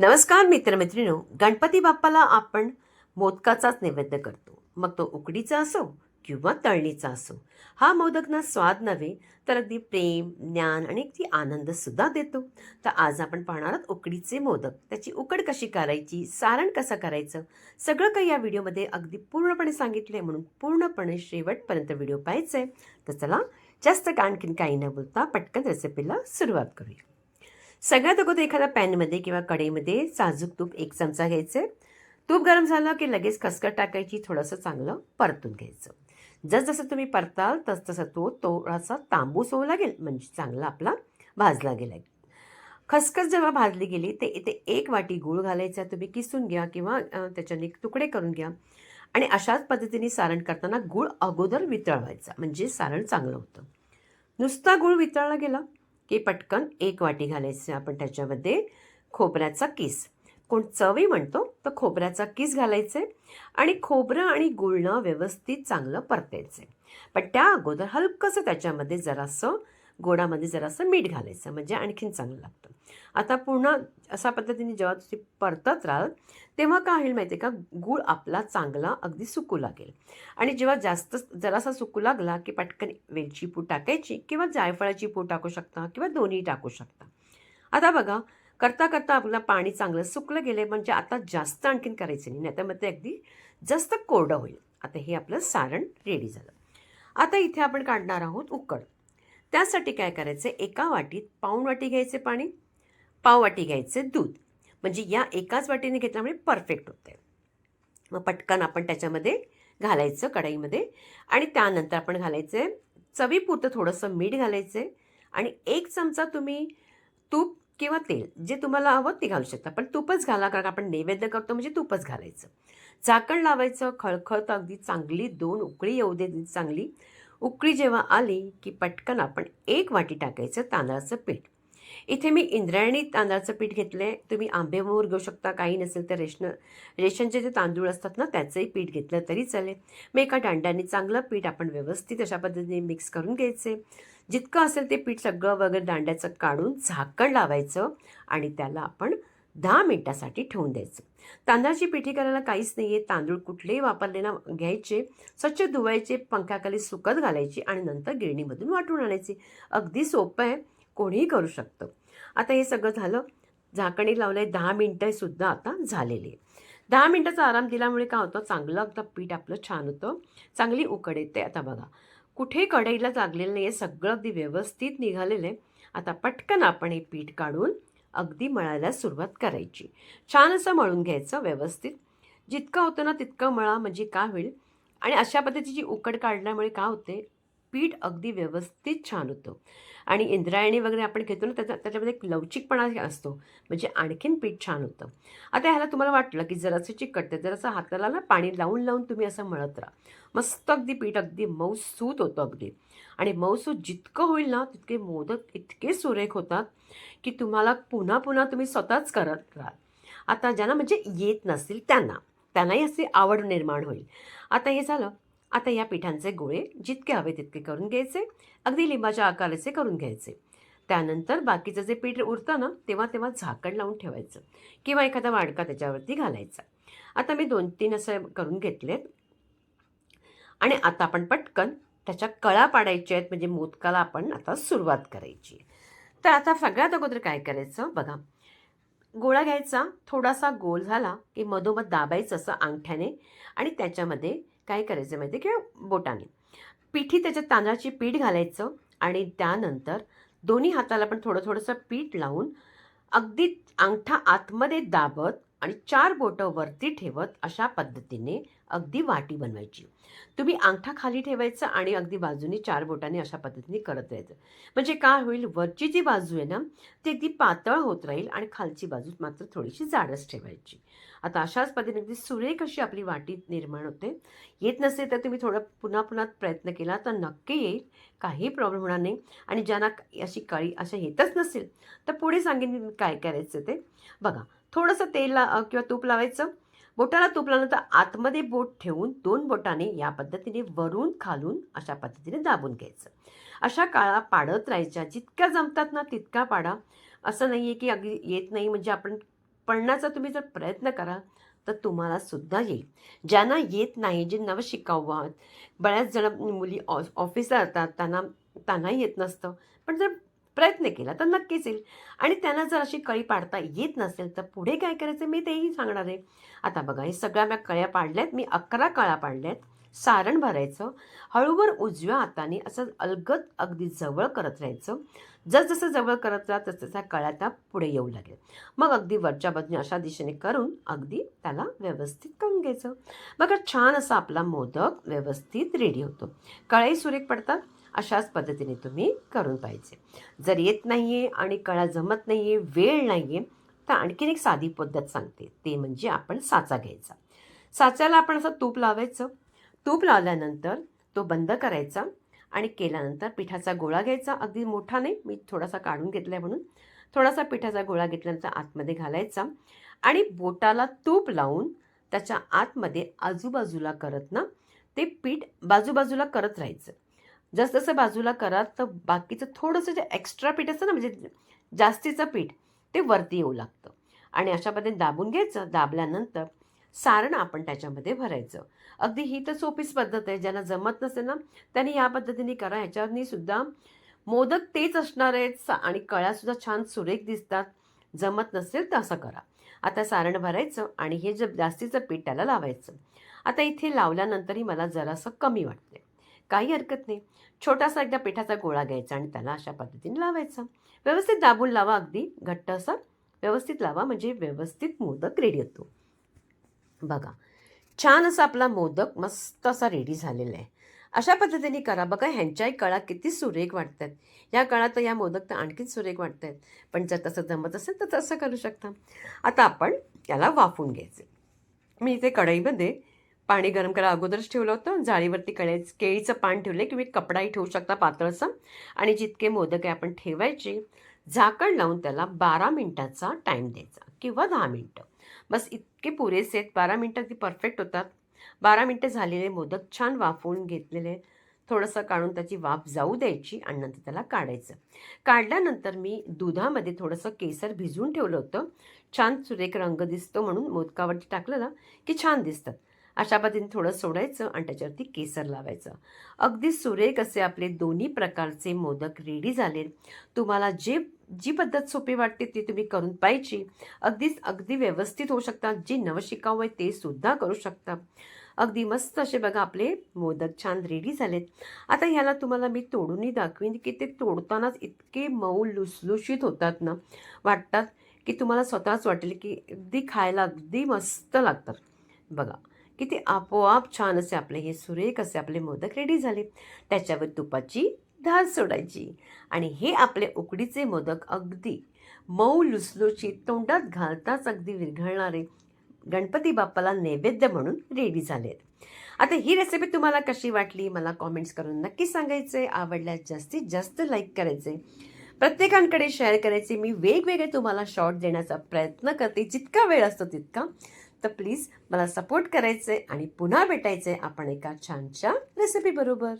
नमस्कार मित्रमैत्रिणींनो. गणपती बाप्पाला आपण मोदकाचाच नैवेद्य करतो. मग तो उकडीचा असो किंवा तळणीचा असो हा मोदक ना स्वाद नव्हे तर अगदी प्रेम ज्ञान आणि अगदी आनंदसुद्धा देतो. तर आज आपण पाहणार आहोत उकडीचे मोदक. त्याची उकड कशी करायची सारण कसं करायचं सगळं काही या व्हिडिओमध्ये अगदी पूर्णपणे सांगितलं आहे म्हणून पूर्णपणे शेवटपर्यंत व्हिडिओ पाहायचा आहे तर चला जास्त आणखीन काही न बोलता पटकन रेसिपीला सुरुवात करूया. सगळ्यात अगोदर एखाद्या पॅनमध्ये किंवा कढईमध्ये साजूक तूप एक चमचा घ्यायचं. तूप गरम झालं की लगेच खसखस टाकायची थोडंसं चांगलं परतून घ्यायचं. जसजसं तुम्ही परताल तसतसा तो थोडासा तांबूस होऊ लागेल म्हणजे चांगला आपला भाजला गेला. खसखस जेव्हा भाजली गेली ते इथे एक वाटी गूळ घालायचा तुम्ही किसून घ्या किंवा त्याच्याने तुकडे करून घ्या. आणि अशाच पद्धतीने सारण करताना गूळ अगोदर वितळवायचा म्हणजे सारण चांगलं होतं. नुसता गूळ वितळला गेला की पटकन एक वाटी घालायचं आपण त्याच्यामध्ये खोबऱ्याचा किस. कोण चवी म्हणतो तर खोबऱ्याचा किस घालायचे आणि खोबरं आणि गुळणं व्यवस्थित चांगलं परतायचं. पण त्या अगोदर हलकंसं त्याच्यामध्ये जरासं गोडामध्ये जरासं मीठ घालायचं म्हणजे आणखीन चांगलं लागतं. आता पुन्हा अशा पद्धतीने जेव्हा तुम्ही परतत राहाल तेव्हा काय होईल माहिती आहे का? गूळ आपला चांगला अगदी सुकू लागेल. आणि जेव्हा जास्त जरासा सुकू लागला की पटकन वेलची पूड टाकायची किंवा जायफळाची पूड टाकू शकता किंवा दोन्ही टाकू शकता. आता बघा करता करता आपलं पाणी चांगलं सुकलं गेलं म्हणजे आता जास्त आणखीन करायचं नाही नाहीतर मग ते अगदी जास्त कोरडं होईल. आता हे आपलं सारण रेडी झालं. आता इथे आपण काढणार आहोत उकड त्यासाठी काय करायचं? एका वाटीत पाऊण वाटी घ्यायचे पाणी पाव वाटी घ्यायचे दूध. म्हणजे या एकाच वाटीने घेतल्यामुळे परफेक्ट होते मग पटकन आपण त्याच्यामध्ये घालायचं कढईमध्ये आणि त्यानंतर आपण घालायचं चवीपुरतं थोडंसं मीठ घालायचं आणि एक चमचा तुम्ही तूप किंवा तेल जे तुम्हाला हवं ते घालू शकता. पण तूपच घाला कारण आपण नैवेद्य करतो म्हणजे तूपच घालायचं. झाकण लावायचं खळखळतं अगदी चांगली दोन उकळी येऊ दे चांगली. उकळी जेव्हा आली की पटकन आपण एक वाटी टाकायचं तांदळाचं पीठ. इथे मी इंद्रायणी तांदळाचं पीठ घेतलं आहे तुम्ही आंबेमोहर घेऊ शकता. काही नसेल तर रेशन रेशनचे जे तांदूळ असतात ना त्याचंही पीठ घेतलं तरी चालेल. मग एका दांड्याने चांगलं पीठ आपण व्यवस्थित अशा पद्धतीने मिक्स करून घ्यायचे. जितकं असेल ते पीठ सगळं वगैरे दांड्याचं काढून झाकण लावायचं आणि त्याला आपण दहा मिनटासाठी ठेवून द्यायचं. तांदळाची पिठी करायला काहीच नाही आहे तांदूळ कुठलेही वापरले ना घ्यायचे. स्वच्छ धुवायचे पंखाखाली सुकत घालायची आणि नंतर गिरणीमधून वाटून आणायचे. अगदी सोपं आहे. कोणीही करू शकतं. आता हे सगळं झालं. झाकणी लावलं आहे दहा मिनटं सुद्धा आता झालेली आहे दहा मिनटाचा आराम दिल्यामुळे काय होतं? चांगलं अगदी पीठ आपलं छान होतं. चांगली उकड येते. आता बघा. कुठे कढईला लागलेलं नाही आहे सगळं अगदी व्यवस्थित निघालेलं आहे. आता पटकन आपण हे पीठ काढून अगदी मळायला सुरुवात करायची. छान असं मळून घ्यायचं व्यवस्थित. जितकं होतं ना तितकं मळा म्हणजे का होईल? आणि अशा पद्धतीची उकड काढल्यामुळे का होते? पीठ अगदी व्यवस्थित छान होतं. आणि इंद्रायणी वगैरे आपण घेतो ना त्याचा त्याच्यामध्ये एक लवचिकपणा असतो. म्हणजे आणखीन पीठ छान होतं. आता ह्याला तुम्हाला वाटलं की जरासं चिकटते जरासं हाताला ना पाणी लावून लावून तुम्ही असं मळत राहा. मस्त अगदी पीठ अगदी मऊसूत होतं अगदी. आणि मऊसूत जितकं होईल ना तितके मोदक इतके सुरेख होतात की तुम्हाला पुन्हा पुन्हा तुम्ही स्वतःच करत राहाल. आता ज्यांना म्हणजे येत नसतील त्यांना. त्यांनाही असे आवड निर्माण होईल. आता हे झालं आता या पिठांचे गोळे जितके हवे तितके करून घ्यायचे. अगदी लिंबाच्या आकाराचे करून घ्यायचे. त्यानंतर बाकीचं जे पीठ उरतं ना तेव्हा तेव्हा झाकण लावून ठेवायचं किंवा एखादा वाडका त्याच्यावरती घालायचा. आता मी दोन तीन असं करून घेतलेत. आणि आता आपण पटकन त्याच्या कळा पाडायच्या आहेत म्हणजे मोदकाला आपण आता सुरुवात करायची. तर आता सगळ्यात अगोदर काय करायचं? बघा गोळा घ्यायचा थोडासा गोल झाला की मधोमध दाबायचं असं अंगठ्याने आणि त्याच्यामध्ये काय करायचं माहिती किंवा बोटाने. पिठी त्याच्यात तांदळाची पीठ घालायचं आणि त्यानंतर दोन्ही हाताला पण थोडं थोडंसं पीठ लावून अगदी अंगठा आतमध्ये दाबत आणि चार बोटं वरती ठेवत अशा पद्धतीने अगदी वाटी बनवायची. तुम्ही अंगठा खाली ठेवायचं आणि अगदी बाजूने चार बोटाने अशा पद्धतीने करत राहायचं म्हणजे काय होईल? वरची जी बाजू आहे ना ती अगदी पातळ होत राहील आणि खालची बाजू मात्र थोडीशी जाडच ठेवायची. आता अशाच पद्धतीने अगदी सुरेख अशी आपली वाटी निर्माण होते. येत नसेल तर तुम्ही थोडं पुन्हा पुन्हा प्रयत्न केला तर नक्की येईल. काही प्रॉब्लेम होणार नाही. आणि ज्यांना अशी काळी अशा येतच नसेल तर पुढे सांगेन काय करायचं ते. बघा थोडंसं तेल किंवा तूप लावायचं. बोटाला तूप लावल्यानंतर आतमध्ये बोट ठेवून दोन बोटाने या पद्धतीने वरून खालून अशा पद्धतीने दाबून घ्यायचं. अशा काळा पाडत राहायच्या जितक्या जमतात ना तितका पाडा. असं नाही आहे की अगदी येत नाही म्हणजे आपण पडण्याचा तुम्ही जर प्रयत्न करा तर तुम्हाला सुद्धा येईल. ज्यांना येत नाही जे नवशिकाऊ आहात बऱ्याच जण मुली ऑ ऑफिसला जातात त्यांना त्यांनाही येत नसतं. पण जर प्रयत्न केला तर नक्कीच येईल. आणि त्यांना जर अशी कळी पाडता येत नसेल तर पुढे काय करायचं मी तेही सांगणार आहे. आता बघा हे सगळ्या मी कळ्या पाडल्यात मी अकरा कळ्या पाडल्यात. सारण भरायचं. हळूवर उजव्या हाताने असं अलगद अगदी जवळ करत राहायचं. जसजसं जवळ करत राहा तसतसा त्या कळ्या त्या पुढे येऊ लागेल मग अगदी वरच्या बाजूने अशा दिशेने करून अगदी त्याला व्यवस्थित करून घ्यायचं. बघा छान असा आपला मोदक व्यवस्थित रेडी होतो. कळाही सुरेख पडतात. अशाच पद्धतीने तुम्ही करून पाहिजे. जर येत नाही आहे आणि कळा जमत नाही आहे वेळ नाही आहे तर आणखीन एक साधी पद्धत सांगते. ते म्हणजे आपण साचा घ्यायचा. साच्याला आपण असं तूप लावायचं. तूप लावल्यानंतर तो बंद करायचा आणि केल्यानंतर पिठाचा गोळा घ्यायचा. अगदी मोठा नाही मी थोडासा काढून घेतला आहे म्हणून. थोडासा पिठाचा गोळा घेतल्यानंतर आतमध्ये घालायचा आणि बोटाला तूप लावून त्याच्या आतमध्ये आजूबाजूला करत ना ते पीठ बाजूबाजूला करत राहायचं. जसजसं बाजूला करा तर बाकीचं थोडंसं जे एक्स्ट्रा पीठ असतं ना म्हणजे जास्तीचं पीठ ते वरती येऊ लागतं. आणि अशा पद्धतीने दाबून घ्यायचं दाबल्यानंतर सारण आपण त्याच्यामध्ये भरायचं. अगदी ही तर सोपीच पद्धत आहे ज्यांना जमत नसेल ना त्यांनी या पद्धतीने करा. ह्याच्यावरनी सुद्धा मोदक तेच असणार आहेत आणि कळ्यासुद्धा छान सुरेख दिसतात. जमत नसेल तर असं करा. आता सारण भरायचं आणि हे जे जास्तीचं पीठ त्याला लावायचं. आता इथे लावल्यानंतरही मला जरासं कमी वाटते काही हरकत नाही. छोटासा एकदा पिठाचा गोळा घ्यायचा आणि त्याला अशा पद्धतीने लावायचा. व्यवस्थित दाबून लावा अगदी घट्ट असा. व्यवस्थित लावा म्हणजे व्यवस्थित मोदक रेडी होतो. बघा छान असा आपला मोदक मस्त असा रेडी झालेला आहे. अशा पद्धतीने करा. बघा ह्यांच्याही कळा किती सुरेख वाटत आहेत या काळात तर या मोदक तर आणखीच सुरेख वाटत आहेत पण जर तसं जमत असेल तर तसं करू शकता. आता आपण त्याला वाफून घ्यायचे. मी इथे कढईमध्ये पाणी गरम करायला अगोदरच ठेवलं होतं. जाळीवरती कढई केळीचं पान ठेवलं की मी कपडाही ठेवू शकता पातळचं आणि जितके मोदक आहे आपण ठेवायचे झाकण लावून त्याला बारा मिनटाचा टाईम द्यायचा किंवा दहा मिनटं. बस इतके पुरेसे आहेत बारा मिनटं अगदी परफेक्ट होतात. बारा मिनटं झालेले मोदक छान वाफवून घेतलेले. थोडंसं काढून त्याची वाफ जाऊ द्यायची आणि नंतर त्याला काढायचं. काढल्यानंतर मी दुधामध्ये थोडंसं केसर भिजवून ठेवलं होतं. छान सुरेख रंग दिसतो म्हणून मोदकावरती टाकलं ना की छान दिसतात. अशा पद्धतीने थोडं सोडायचं आणि त्याच्यावरती केसर लावायचं. अगदी सुरेख असे आपले दोन्ही प्रकारचे मोदक रेडी झाले. तुम्हाला जे जी पद्धत सोपी वाटते ती तुम्ही करून पाहिजे अगदीच अगदी व्यवस्थित होऊ शकतात. जे नवशिकाऊ आहे ते सुद्धा करू शकता. अगदी मस्त असे बघा आपले मोदक छान रेडी झालेत. आता ह्याला तुम्हाला मी तोडूनही दाखवीन की ते तोडतानाच इतके मऊ लुसलुशीत होतात ना. वाटतात की तुम्हाला स्वतःच वाटेल की अगदी खायला अगदी मस्त लागतात. बघा. की ते आपोआप छान असे आपले हे सुरेख असे आपले मोदक रेडी झाले. त्याच्यावर तुपाची धार सोडायची आणि हे आपले उकडीचे मोदक अगदी मऊ लुसलुशीत तोंडात घालताच अगदी विरघळणारे गणपती बाप्पाला नैवेद्य म्हणून रेडी झालेत. आता ही रेसिपी तुम्हाला कशी वाटली? मला कॉमेंट्स करून नक्की सांगायचे आवडल्यास जास्तीत जास्त लाईक करायचे प्रत्येकांकडे शेअर करायचे. मी वेगवेगळे तुम्हाला शॉर्ट देण्याचा प्रयत्न करते. जितका वेळ असतो तितका तर प्लीज मला सपोर्ट करायचे आणि पुन्हा भेटायचे आपण एका छानशा रेसिपी बरोबर.